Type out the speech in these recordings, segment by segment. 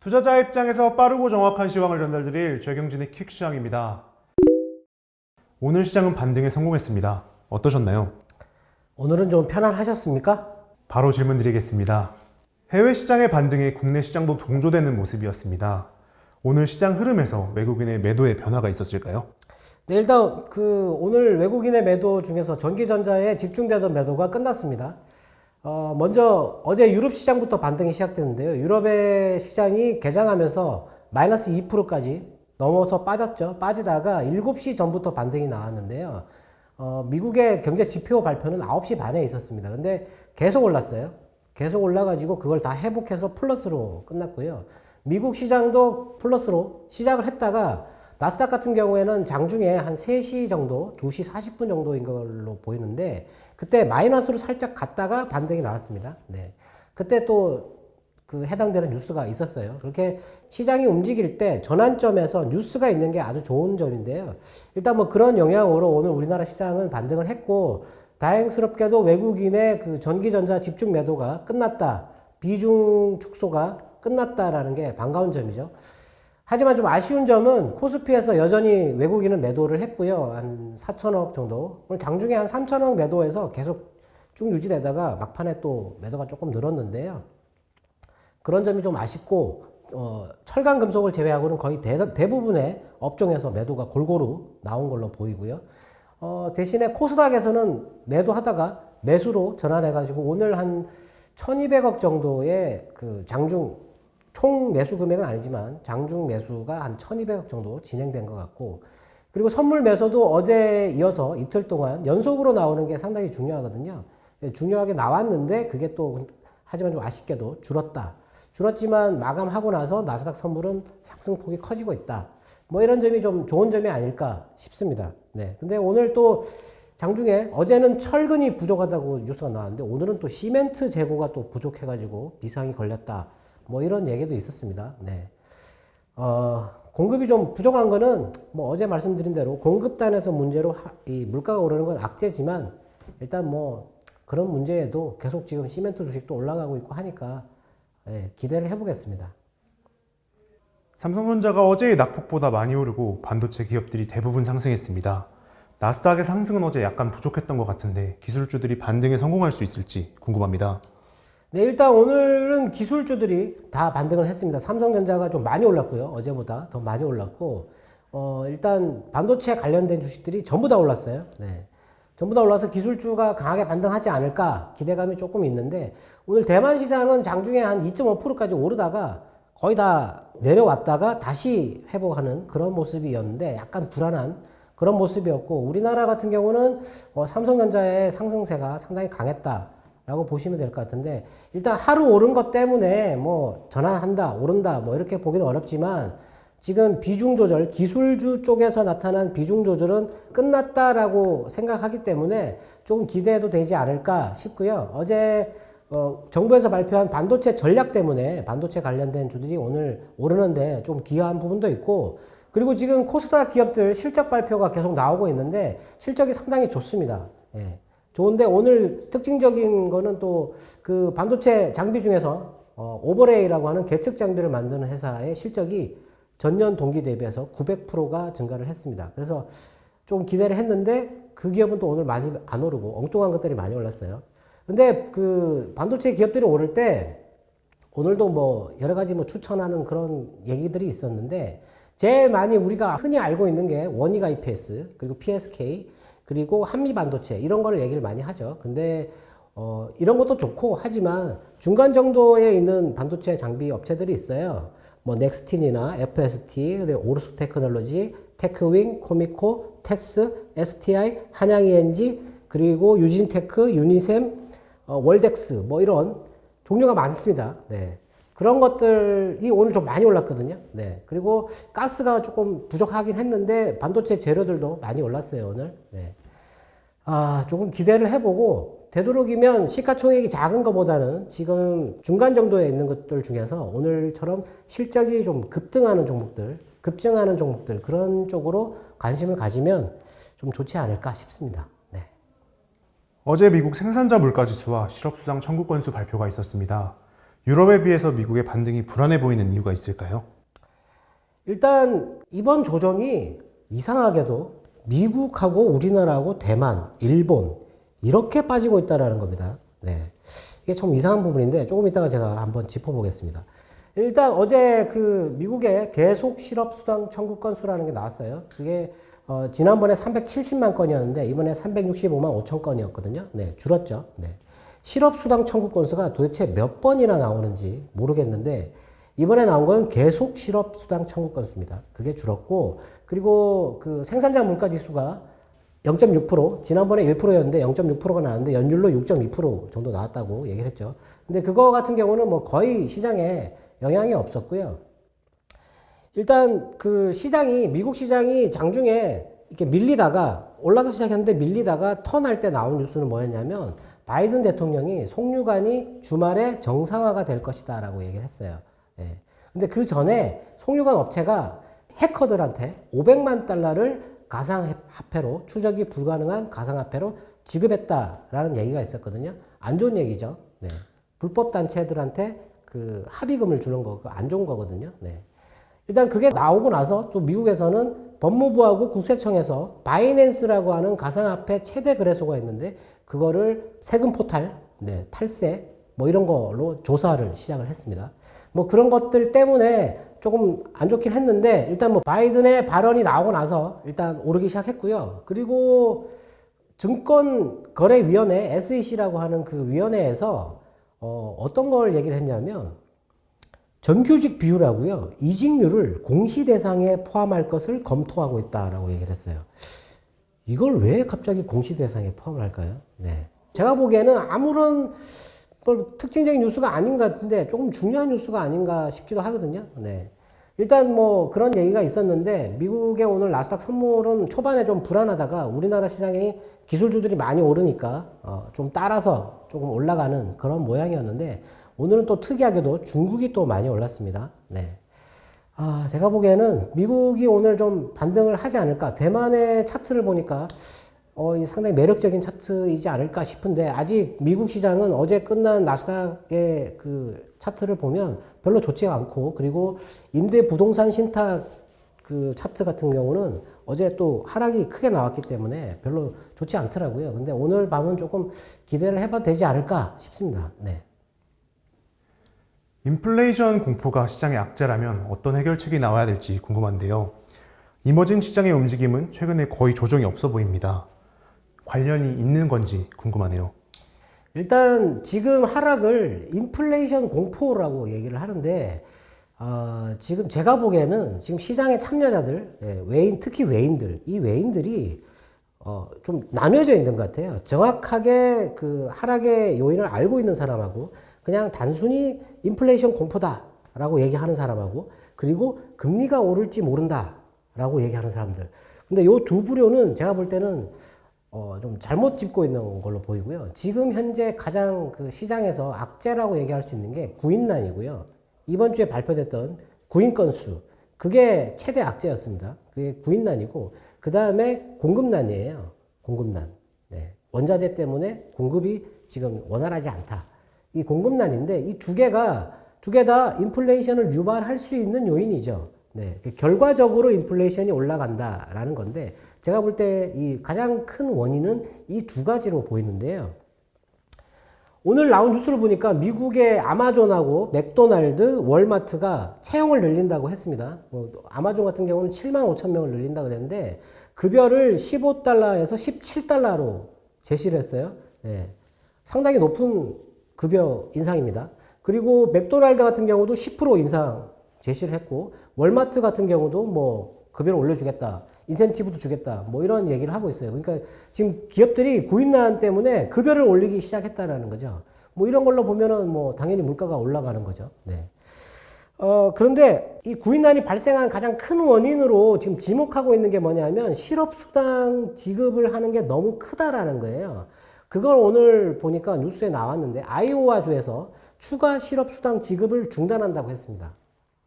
투자자 입장에서 빠르고 정확한 시황을 전달드릴 최경진의 퀵 시황입니다. 오늘 시장은 반등에 성공했습니다. 어떠셨나요? 오늘은 좀 편안하셨습니까? 바로 질문 드리겠습니다. 해외 시장의 반등에 국내 시장도 동조되는 모습이었습니다. 오늘 시장 흐름에서 외국인의 매도의 변화가 있었을까요? 네, 일단 그 오늘 외국인의 매도 중에서 전기전자에 집중되던 매도가 끝났습니다. 어, 먼저 어제 유럽 시장부터 반등이 시작됐는데요. 유럽의 시장이 개장하면서 마이너스 2%까지 넘어서 빠졌죠. 빠지다가 7시 전부터 반등이 나왔는데요. 어, 미국의 경제 지표 발표는 9시 반에 있었습니다. 근데 계속 올랐어요. 계속 올라가지고 그걸 다 회복해서 플러스로 끝났고요. 미국 시장도 플러스로 시작을 했다가 나스닥 같은 경우에는 장중에 한 3시 정도, 2시 40분 정도인 걸로 보이는데 그때 마이너스로 살짝 갔다가 반등이 나왔습니다. 네. 그때 또 그 해당되는 뉴스가 있었어요. 그렇게 시장이 움직일 때 전환점에서 뉴스가 있는 게 아주 좋은 점인데요. 일단 뭐 그런 영향으로 오늘 우리나라 시장은 반등을 했고 다행스럽게도 외국인의 그 전기전자 집중 매도가 끝났다. 비중 축소가 끝났다라는 게 반가운 점이죠. 하지만 좀 아쉬운 점은 코스피에서 여전히 외국인은 매도를 했고요. 한 4천억 정도. 오늘 장중에 한 3천억 매도해서 계속 쭉 유지되다가 막판에 또 매도가 조금 늘었는데요. 그런 점이 좀 아쉽고 어, 철강 금속을 제외하고는 거의 대, 대부분의 업종에서 매도가 골고루 나온 걸로 보이고요. 어, 대신에 코스닥에서는 매도하다가 매수로 전환해가지고 오늘 한 1200억 정도의 그 장중 총 매수 금액은 아니지만 장중 매수가 한 1200억 정도 진행된 것 같고 그리고 선물 매수도 어제 이어서 이틀 동안 연속으로 나오는 게 상당히 중요하거든요. 예, 중요하게 나왔는데 그게 또 하지만 좀 아쉽게도 줄었다. 줄었지만 마감하고 나서 나스닥 선물은 상승폭이 커지고 있다. 뭐 이런 점이 좀 좋은 점이 아닐까 싶습니다. 네. 근데 오늘 또 장중에 어제는 철근이 부족하다고 뉴스가 나왔는데 오늘은 또 시멘트 재고가 또 부족해가지고 비상이 걸렸다. 뭐 이런 얘기도 있었습니다. 네. 어, 공급이 좀 부족한 거는 뭐 어제 말씀드린 대로 공급단에서 문제로 하- 이 물가가 오르는 건 악재지만 일단 뭐 그런 문제에도 계속 지금 시멘트 주식도 올라가고 있고 하니까 예, 기대를 해보겠습니다. 삼성전자가 어제의 낙폭보다 많이 오르고 반도체 기업들이 대부분 상승했습니다. 나스닥의 상승은 어제 약간 부족했던 것 같은데 기술주들이 반등에 성공할 수 있을지 궁금합니다. 네, 일단 오늘은 기술주들이 다 반등을 했습니다. 삼성전자가 좀 많이 올랐고요. 어제보다 더 많이 올랐고, 어, 일단 반도체 관련된 주식들이 전부 다 올랐어요. 네. 전부 다 올라서 기술주가 강하게 반등하지 않을까 기대감이 조금 있는데, 오늘 대만 시장은 장중에 한 2.5%까지 오르다가 거의 다 내려왔다가 다시 회복하는 그런 모습이었는데, 약간 불안한 그런 모습이었고, 우리나라 같은 경우는 어, 삼성전자의 상승세가 상당히 강했다. 라고 보시면 될 것 같은데 일단 하루 오른 것 때문에 뭐 전환한다 오른다 뭐 이렇게 보기는 어렵지만 지금 비중 조절 기술주 쪽에서 나타난 비중 조절은 끝났다라고 생각하기 때문에 조금 기대해도 되지 않을까 싶고요 어제 어, 정부에서 발표한 반도체 전략 때문에 반도체 관련된 주들이 오늘 오르는데 좀 기여한 부분도 있고 그리고 지금 코스닥 기업들 실적 발표가 계속 나오고 있는데 실적이 상당히 좋습니다. 예. 좋은데 오늘 특징적인 거는 또 그 반도체 장비 중에서 어, 오버레이라고 하는 계측 장비를 만드는 회사의 실적이 전년 동기 대비해서 900%가 증가를 했습니다. 그래서 좀 기대를 했는데 그 기업은 또 오늘 많이 안 오르고 엉뚱한 것들이 많이 올랐어요. 근데 그 반도체 기업들이 오를 때 오늘도 뭐 여러 가지 뭐 추천하는 그런 얘기들이 있었는데 제일 많이 우리가 흔히 알고 있는 게 원희가 IPS 그리고 PSK 그리고 한미 반도체 이런 거를 얘기를 많이 하죠. 근데 어 이런 것도 좋고 하지만 중간 정도에 있는 반도체 장비 업체들이 있어요. 뭐 넥스틴이나 FST, 오르스 테크놀로지, 테크윙, 코미코, 테스, STI, 한양 ENG 그리고 유진테크, 유니셈, 어, 월덱스 뭐 이런 종류가 많습니다. 네. 그런 것들이 오늘 좀 많이 올랐거든요. 네. 그리고 가스가 조금 부족하긴 했는데 반도체 재료들도 많이 올랐어요, 오늘. 네. 아, 조금 기대를 해보고 되도록이면 시가총액이 작은 것보다는 지금 중간 정도에 있는 것들 중에서 오늘처럼 실적이 좀 급등하는 종목들, 급증하는 종목들 그런 쪽으로 관심을 가지면 좀 좋지 않을까 싶습니다. 네. 어제 미국 생산자 물가 지수와 실업수당 청구 건수 발표가 있었습니다. 유럽에 비해서 미국의 반등이 불안해 보이는 이유가 있을까요? 일단 이번 조정이 이상하게도 미국하고 우리나라하고 대만, 일본 이렇게 빠지고 있다라는 겁니다. 네. 이게 좀 이상한 부분인데 조금 이따가 제가 한번 짚어보겠습니다. 일단 어제 그 미국의 계속 실업 수당 청구 건수라는 게 나왔어요. 그게 어, 지난번에 370만 건이었는데 이번에 365만 5천 건이었거든요. 네, 줄었죠. 네. 실업 수당 청구 건수가 도대체 몇 번이나 나오는지 모르겠는데 이번에 나온 건 계속 실업 수당 청구 건수입니다. 그게 줄었고 그리고 그 생산자 물가 지수가 0.6% 지난번에 1%였는데 0.6%가 나왔는데 연율로 6.2% 정도 나왔다고 얘기를 했죠. 근데 그거 같은 경우는 뭐 거의 시장에 영향이 없었고요. 일단 그 시장이 미국 시장이 장중에 이렇게 밀리다가 올라서 시작했는데 밀리다가 턴할 때 나온 뉴스는 뭐였냐면 바이든 대통령이 송유관이 주말에 정상화가 될 것이다라고 얘기를 했어요. 예. 근데 그 전에 송유관 업체가 해커들한테 500만 달러를 가상화폐로 추적이 불가능한 가상화폐로 지급했다라는 얘기가 있었거든요. 안 좋은 얘기죠. 네. 불법 단체들한테 그 합의금을 주는 거, 안 좋은 거거든요. 네. 일단 그게 나오고 나서 또 미국에서는 법무부하고 국세청에서 바이낸스라고 하는 가상화폐 최대 거래소가 있는데 그거를 세금 포탈, 네, 탈세 뭐 이런 걸로 조사를 시작을 했습니다. 뭐 그런 것들 때문에 조금 안 좋긴 했는데 일단 뭐 바이든의 발언이 나오고 나서 일단 오르기 시작했고요. 그리고 증권거래위원회 SEC라고 하는 그 위원회에서 어, 어떤 걸 얘기를 했냐면 정규직 비율하고요 이직률을 공시 대상에 포함할 것을 검토하고 있다라고 얘기를 했어요. 이걸 왜 갑자기 공시 대상에 포함을 할까요? 네. 제가 보기에는 아무런 뭐 특징적인 뉴스가 아닌 것 같은데 조금 중요한 뉴스가 아닌가 싶기도 하거든요. 네. 일단 뭐 그런 얘기가 있었는데 미국의 오늘 나스닥 선물은 초반에 좀 불안하다가 우리나라 시장이 기술주들이 많이 오르니까 어, 좀 따라서 조금 올라가는 그런 모양이었는데 오늘은 또 특이하게도 중국이 또 많이 올랐습니다. 네. 아, 제가 보기에는 미국이 오늘 좀 반등을 하지 않을까. 대만의 차트를 보니까 어, 이 상당히 매력적인 차트이지 않을까 싶은데 아직 미국 시장은 어제 끝난 나스닥의 그 차트를 보면 별로 좋지가 않고 그리고 임대 부동산 신탁 그 차트 같은 경우는 어제 또 하락이 크게 나왔기 때문에 별로 좋지 않더라고요. 근데 오늘 밤은 조금 기대를 해봐도 되지 않을까 싶습니다. 네. 인플레이션 공포가 시장의 악재라면 어떤 해결책이 나와야 될지 궁금한데요. 이머징 시장의 움직임은 최근에 거의 조정이 없어 보입니다. 관련이 있는 건지 궁금하네요. 일단 지금 하락을 인플레이션 공포라고 얘기를 하는데 어, 지금 제가 보기에는 지금 시장의 참여자들 예, 외인 특히 외인들 이 외인들이 어, 좀 나뉘어져 있는 것 같아요. 정확하게 그 하락의 요인을 알고 있는 사람하고 그냥 단순히 인플레이션 공포다라고 얘기하는 사람하고 그리고 금리가 오를지 모른다라고 얘기하는 사람들. 근데 요 두 부류는 제가 볼 때는 어, 좀 잘못 짚고 있는 걸로 보이고요. 지금 현재 가장 그 시장에서 악재라고 얘기할 수 있는 게 구인난이고요. 이번 주에 발표됐던 구인 건수. 그게 최대 악재였습니다. 그게 구인난이고, 그 다음에 공급난이에요. 공급난. 네. 원자재 때문에 공급이 지금 원활하지 않다. 이 공급난인데, 이 두 개가, 두 개 다 인플레이션을 유발할 수 있는 요인이죠. 네. 그 결과적으로 인플레이션이 올라간다라는 건데, 제가 볼 때 이 가장 큰 원인은 이 두 가지로 보이는데요. 오늘 나온 뉴스를 보니까 미국의 아마존하고 맥도날드, 월마트가 채용을 늘린다고 했습니다. 뭐 아마존 같은 경우는 7만 5천 명을 늘린다 그랬는데 급여를 15달러에서 17달러로 제시를 했어요. 네. 상당히 높은 급여 인상입니다. 그리고 맥도날드 같은 경우도 10% 인상 제시를 했고 월마트 같은 경우도 뭐 급여를 올려주겠다. 인센티브도 주겠다. 뭐 이런 얘기를 하고 있어요. 그러니까 지금 기업들이 구인난 때문에 급여를 올리기 시작했다라는 거죠. 뭐 이런 걸로 보면은 뭐 당연히 물가가 올라가는 거죠. 네. 어, 그런데 이 구인난이 발생한 가장 큰 원인으로 지금 지목하고 있는 게 뭐냐면 실업수당 지급을 하는 게 너무 크다라는 거예요. 그걸 오늘 보니까 뉴스에 나왔는데 아이오와주에서 추가 실업수당 지급을 중단한다고 했습니다.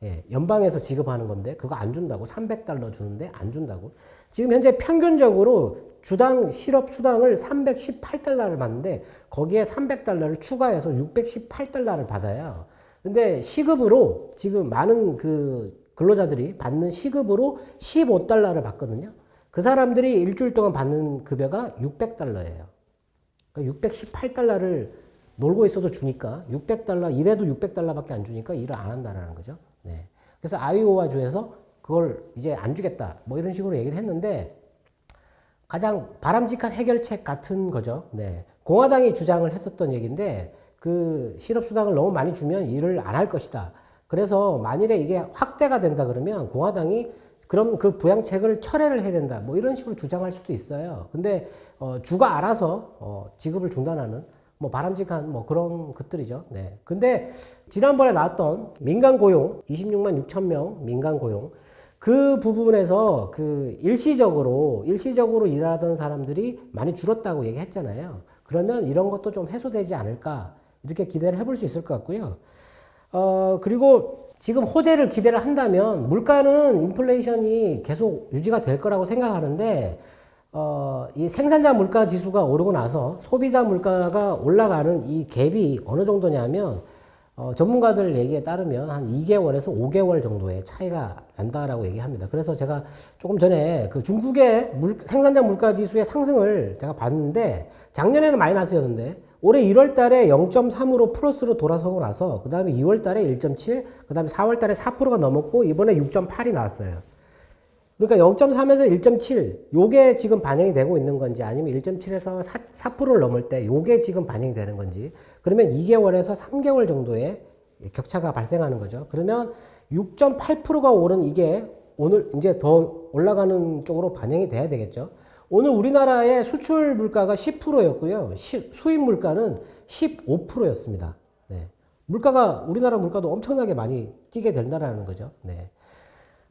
예, 연방에서 지급하는 건데 그거 안 준다고 300달러 주는데 안 준다고 지금 현재 평균적으로 주당 실업 수당을 318달러를 받는데 거기에 300달러를 추가해서 618달러를 받아요. 근데 시급으로 지금 많은 그 근로자들이 받는 시급으로 15달러를 받거든요. 그 사람들이 일주일 동안 받는 급여가 600달러예요. 그러니까 618달러를 놀고 있어도 주니까 600달러 일해도 600달러밖에 안 주니까 일을 안 한다라는 거죠. 네. 그래서 아이오와 주에서 그걸 이제 안 주겠다 뭐 이런 식으로 얘기를 했는데 가장 바람직한 해결책 같은 거죠. 네. 공화당이 주장을 했었던 얘기인데 그 실업수당을 너무 많이 주면 일을 안 할 것이다. 그래서 만일에 이게 확대가 된다 그러면 공화당이 그럼 그 부양책을 철회를 해야 된다. 뭐 이런 식으로 주장할 수도 있어요. 근데 어, 주가 알아서 어, 지급을 중단하는 뭐 바람직한 뭐 그런 것들이죠. 네. 근데 지난번에 나왔던 민간 고용 26만 6천 명 민간 고용 그 부분에서 그 일시적으로 일시적으로 일하던 사람들이 많이 줄었다고 얘기했잖아요. 그러면 이런 것도 좀 해소되지 않을까 이렇게 기대를 해볼 수 있을 것 같고요. 어 그리고 지금 호재를 기대를 한다면 물가는 인플레이션이 계속 유지가 될 거라고 생각하는데 어, 이 생산자 물가 지수가 오르고 나서 소비자 물가가 올라가는 이 갭이 어느 정도냐면 어, 전문가들 얘기에 따르면 한 2개월에서 5개월 정도의 차이가 난다라고 얘기합니다. 그래서 제가 조금 전에 그 중국의 물, 생산자 물가 지수의 상승을 제가 봤는데 작년에는 마이너스였는데 올해 1월 달에 0.3으로 플러스로 돌아서고 나서 그 다음에 2월 달에 1.7, 그 다음에 4월 달에 4%가 넘었고 이번에 6.8이 나왔어요. 그러니까 0.3에서 1.7 요게 지금 반영이 되고 있는 건지 아니면 1.7에서 4, 4%를 넘을 때 요게 지금 반영이 되는 건지 그러면 2개월에서 3개월 정도의 격차가 발생하는 거죠. 그러면 6.8%가 오른 이게 오늘 이제 더 올라가는 쪽으로 반영이 돼야 되겠죠. 오늘 우리나라의 수출 물가가 10%였고요. 수입 물가는 15%였습니다. 네. 물가가 우리나라 물가도 엄청나게 많이 뛰게 된다라는 거죠. 네.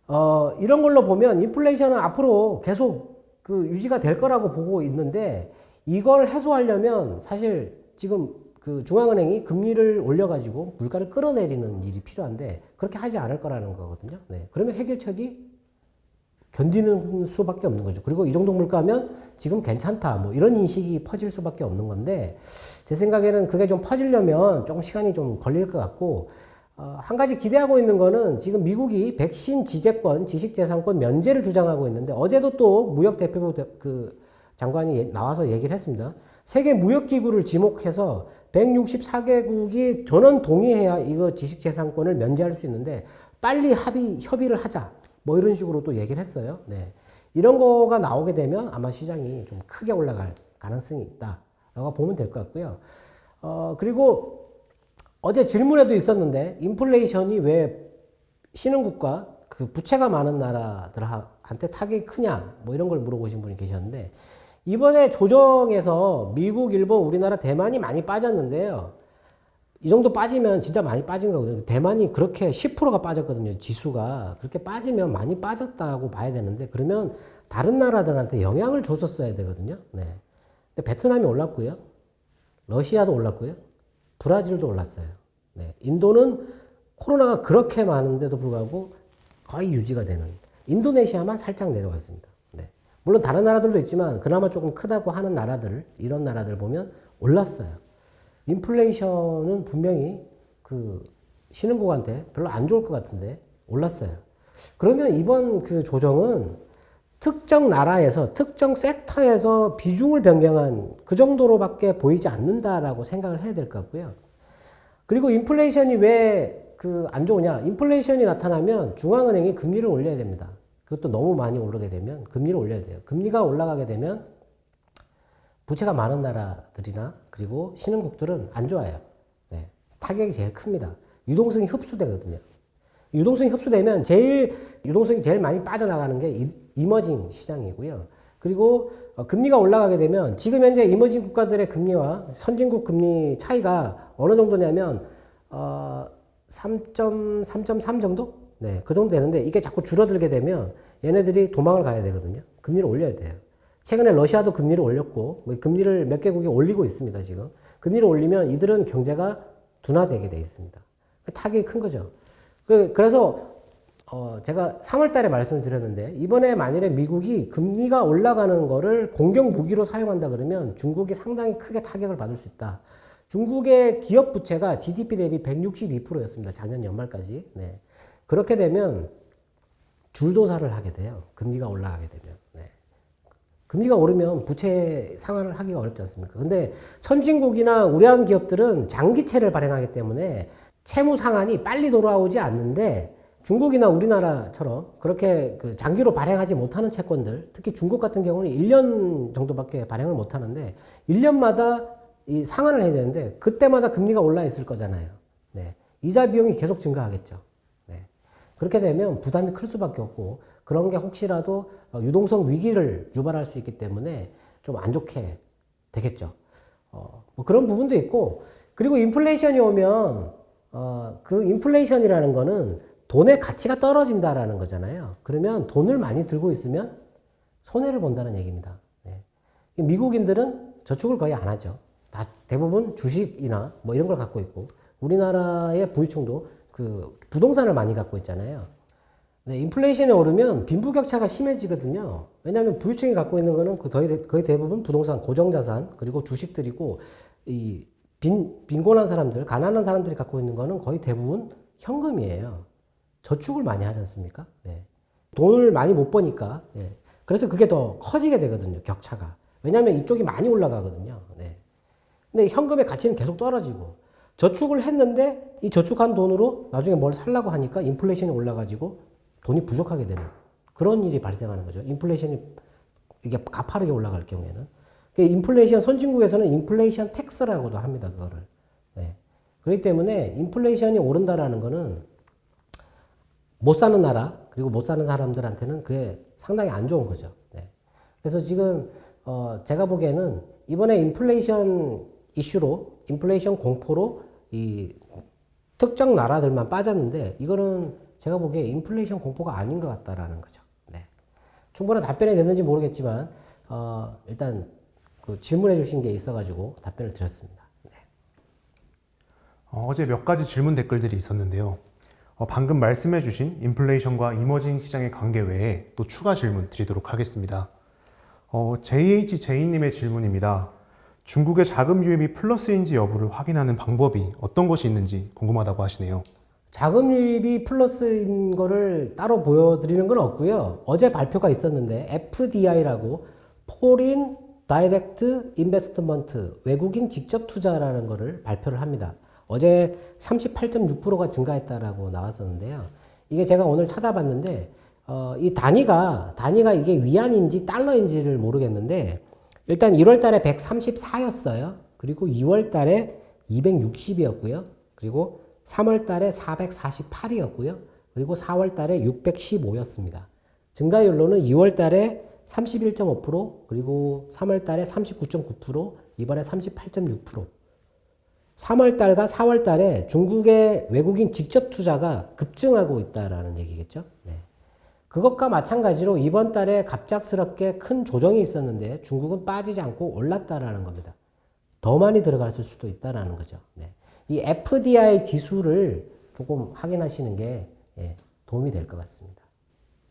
어, 이런 걸로 보면 인플레이션은 앞으로 계속 그 유지가 될 거라고 보고 있는데 이걸 해소하려면 사실 지금 그 중앙은행이 금리를 올려가지고 물가를 끌어내리는 일이 필요한데 그렇게 하지 않을 거라는 거거든요. 네. 그러면 해결책이 견디는 수밖에 없는 거죠. 그리고 이 정도 물가면 지금 괜찮다. 뭐 이런 인식이 퍼질 수밖에 없는 건데 제 생각에는 그게 좀 퍼지려면 조금 시간이 좀 걸릴 것 같고 어, 한 가지 기대하고 있는 거는 지금 미국이 백신 지재권, 지식재산권 면제를 주장하고 있는데 어제도 또 무역 대표부 대, 그 장관이 예, 나와서 얘기를 했습니다. 세계 무역기구를 지목해서 164개국이 전원 동의해야 이거 지식재산권을 면제할 수 있는데 빨리 합의, 협의를 하자. 뭐 이런 식으로 또 얘기를 했어요. 네. 이런 거가 나오게 되면 아마 시장이 좀 크게 올라갈 가능성이 있다라고 보면 될 것 같고요. 어, 그리고 어제 질문에도 있었는데 인플레이션이 왜 신흥국가 그 부채가 많은 나라들한테 타격이 크냐 뭐 이런 걸 물어보신 분이 계셨는데 이번에 조정에서 미국, 일본, 우리나라, 대만이 많이 빠졌는데요. 이 정도 빠지면 진짜 많이 빠진 거거든요. 대만이 그렇게 10%가 빠졌거든요. 지수가. 그렇게 빠지면 많이 빠졌다고 봐야 되는데 그러면 다른 나라들한테 영향을 줬었어야 되거든요. 네. 근데 베트남이 올랐고요. 러시아도 올랐고요. 브라질도 올랐어요. 네. 인도는 코로나가 그렇게 많은데도 불구하고 거의 유지가 되는. 인도네시아만 살짝 내려갔습니다. 네. 물론 다른 나라들도 있지만 그나마 조금 크다고 하는 나라들, 이런 나라들 보면 올랐어요. 인플레이션은 분명히 그 신흥국한테 별로 안 좋을 것 같은데 올랐어요. 그러면 이번 그 조정은 특정 나라에서 특정 섹터에서 비중을 변경한 그 정도로밖에 보이지 않는다라고 생각을 해야 될 것 같고요. 그리고 인플레이션이 왜 그 안 좋으냐? 인플레이션이 나타나면 중앙은행이 금리를 올려야 됩니다. 그것도 너무 많이 오르게 되면 금리를 올려야 돼요. 금리가 올라가게 되면 부채가 많은 나라들이나 그리고 신흥국들은 안 좋아요. 네. 타격이 제일 큽니다. 유동성이 흡수되거든요. 유동성이 흡수되면 제일 유동성이 제일 많이 빠져나가는 게 이머징 시장이고요. 그리고 어, 금리가 올라가게 되면 지금 현재 이머징 국가들의 금리와 선진국 금리 차이가 어느 정도냐면 어, 3.3.3 정도? 네, 그 정도 되는데 이게 자꾸 줄어들게 되면 얘네들이 도망을 가야 되거든요. 금리를 올려야 돼요. 최근에 러시아도 금리를 올렸고 뭐 금리를 몇 개국이 올리고 있습니다. 지금 금리를 올리면 이들은 경제가 둔화되게 돼 있습니다. 타격이 큰 거죠. 그, 그래서 어 제가 3월 달에 말씀을 드렸는데 이번에 만일에 미국이 금리가 올라가는 거를 공격 무기로 사용한다 그러면 중국이 상당히 크게 타격을 받을 수 있다. 중국의 기업 부채가 GDP 대비 162%였습니다. 작년 연말까지. 네. 그렇게 되면 줄도사를 하게 돼요. 금리가 올라가게 되면. 네. 금리가 오르면 부채 상환을 하기가 어렵지 않습니까? 근데 선진국이나 우량 기업들은 장기채를 발행하기 때문에 채무 상환이 빨리 돌아오지 않는데 중국이나 우리나라처럼 그렇게 그 장기로 발행하지 못하는 채권들, 특히 중국 같은 경우는 1년 정도밖에 발행을 못 하는데 1년마다 이 상환을 해야 되는데 그때마다 금리가 올라 있을 거잖아요. 네. 이자 비용이 계속 증가하겠죠. 네. 그렇게 되면 부담이 클 수밖에 없고 그런 게 혹시라도 어, 유동성 위기를 유발할 수 있기 때문에 좀 안 좋게 되겠죠. 어, 뭐 그런 부분도 있고 그리고 인플레이션이 오면 어, 그 인플레이션이라는 거는 돈의 가치가 떨어진다라는 거잖아요. 그러면 돈을 많이 들고 있으면 손해를 본다는 얘기입니다. 네. 미국인들은 저축을 거의 안 하죠. 다 대부분 주식이나 뭐 이런 걸 갖고 있고 우리나라의 부유층도 그 부동산을 많이 갖고 있잖아요. 네, 인플레이션이 오르면 빈부격차가 심해지거든요. 왜냐하면 부유층이 갖고 있는 거는 그 거의, 대- 거의 대부분 부동산, 고정자산, 그리고 주식들이고, 이 빈, 빈곤한 사람들, 가난한 사람들이 갖고 있는 거는 거의 대부분 현금이에요. 저축을 많이 하지 않습니까? 네. 돈을 많이 못 버니까. 예. 그래서 그게 더 커지게 되거든요, 격차가. 왜냐하면 이쪽이 많이 올라가거든요. 네. 근데 현금의 가치는 계속 떨어지고 저축을 했는데 이 저축한 돈으로 나중에 뭘 살라고 하니까 인플레이션이 올라가지고 돈이 부족하게 되는 그런 일이 발생하는 거죠. 인플레이션이 이게 가파르게 올라갈 경우에는 그 인플레이션 선진국에서는 인플레이션 텍스라고도 합니다. 그거를. 네. 그렇기 때문에 인플레이션이 오른다라는 거는 못 사는 나라 그리고 못 사는 사람들한테는 그게 상당히 안 좋은 거죠. 네. 그래서 지금 어 제가 보기에는 이번에 인플레이션 이슈로 인플레이션 공포로 이 특정 나라들만 빠졌는데 이거는 제가 보기에 인플레이션 공포가 아닌 것 같다라는 거죠. 네. 충분한 답변이 됐는지 모르겠지만 어 일단 그 질문해 주신 게 있어가지고 답변을 드렸습니다. 네. 어, 어제 몇 가지 질문 댓글들이 있었는데요. 어, 방금 말씀해 주신 인플레이션과 이머징 시장의 관계 외에 또 추가 질문 드리도록 하겠습니다. 어, JHJ님의 질문입니다. 중국의 자금 유입이 플러스인지 여부를 확인하는 방법이 어떤 것이 있는지 궁금하다고 하시네요. 자금 유입이 플러스인 거를 따로 보여드리는 건 없고요. 어제 발표가 있었는데 FDI라고 Foreign Direct Investment 외국인 직접 투자라는 거를 발표를 합니다. 어제 38.6%가 증가했다라고 나왔었는데요. 이게 제가 오늘 찾아봤는데 어, 이 단위가 단위가 이게 위안인지 달러인지를 모르겠는데 일단 1월 달에 134였어요. 그리고 2월 달에 260이었고요. 그리고 3월 달에 448이었고요. 그리고 4월 달에 615였습니다. 증가율로는 2월 달에 31.5%, 그리고 3월 달에 39.9%, 이번에 38.6%. 3월 달과 4월 달에 중국의 외국인 직접 투자가 급증하고 있다라는 얘기겠죠. 네. 그것과 마찬가지로 이번 달에 갑작스럽게 큰 조정이 있었는데 중국은 빠지지 않고 올랐다라는 겁니다. 더 많이 들어갔을 수도 있다라는 거죠. 네. 이 FDI 지수를 조금 확인하시는 게 예, 도움이 될 것 같습니다.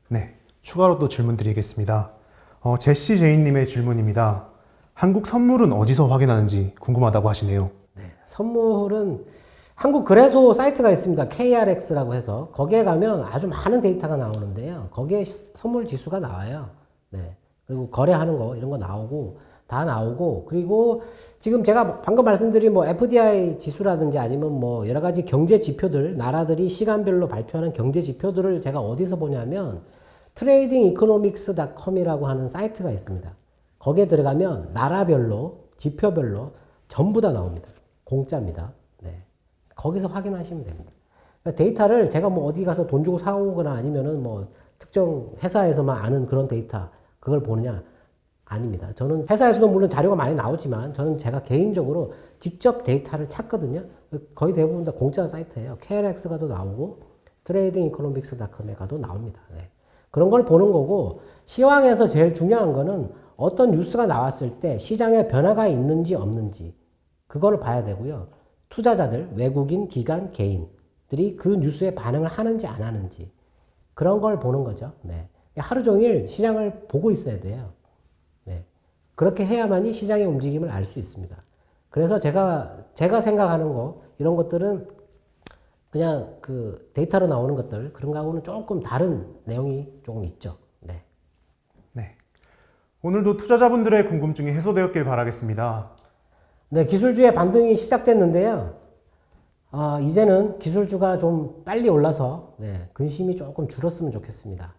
네, 추가로 또 질문 드리겠습니다. 어, 제시 제인님의 질문입니다. 한국 선물은 어디서 확인하는지 궁금하다고 하시네요. 네, 선물은 한국 거래소 사이트가 있습니다. KRX라고 해서 거기에 가면 아주 많은 데이터가 나오는데요. 거기에 시- 선물 지수가 나와요. 네. 그리고 거래하는 거 이런 거 나오고 다 나오고 그리고 지금 제가 방금 말씀드린 뭐 FDI 지수라든지 아니면 뭐 여러 가지 경제 지표들 나라들이 시간별로 발표하는 경제 지표들을 제가 어디서 보냐면 tradingeconomics.com이라고 하는 사이트가 있습니다. 거기에 들어가면 나라별로 지표별로 전부 다 나옵니다. 공짜입니다. 네. 거기서 확인하시면 됩니다. 그러니까 데이터를 제가 뭐 어디 가서 돈 주고 사오거나 아니면은 뭐 특정 회사에서만 아는 그런 데이터 그걸 보느냐 아닙니다. 저는 회사에서도 물론 자료가 많이 나오지만 저는 제가 개인적으로 직접 데이터를 찾거든요. 거의 대부분 다 공짜 사이트예요. KLX 가도 나오고 tradingeconomics.com에 가도 나옵니다. 네. 그런 걸 보는 거고 시황에서 제일 중요한 거는 어떤 뉴스가 나왔을 때 시장에 변화가 있는지 없는지 그거를 봐야 되고요. 투자자들, 외국인, 기관, 개인들이 그 뉴스에 반응을 하는지 안 하는지 그런 걸 보는 거죠. 네. 하루 종일 시장을 보고 있어야 돼요. 네. 그렇게 해야만이 시장의 움직임을 알 수 있습니다. 그래서 제가 제가 생각하는 거 이런 것들은 그냥 그 데이터로 나오는 것들 그런 거하고는 조금 다른 내용이 조금 있죠. 네. 네. 오늘도 투자자분들의 궁금증이 해소되었길 바라겠습니다. 네, 기술주의 반등이 시작됐는데요. 아, 이제는 기술주가 좀 빨리 올라서 네, 근심이 조금 줄었으면 좋겠습니다.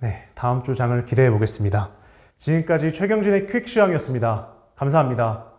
네, 다음 주 장을 기대해 보겠습니다. 지금까지 최경진의 퀵 시황이었습니다. 감사합니다.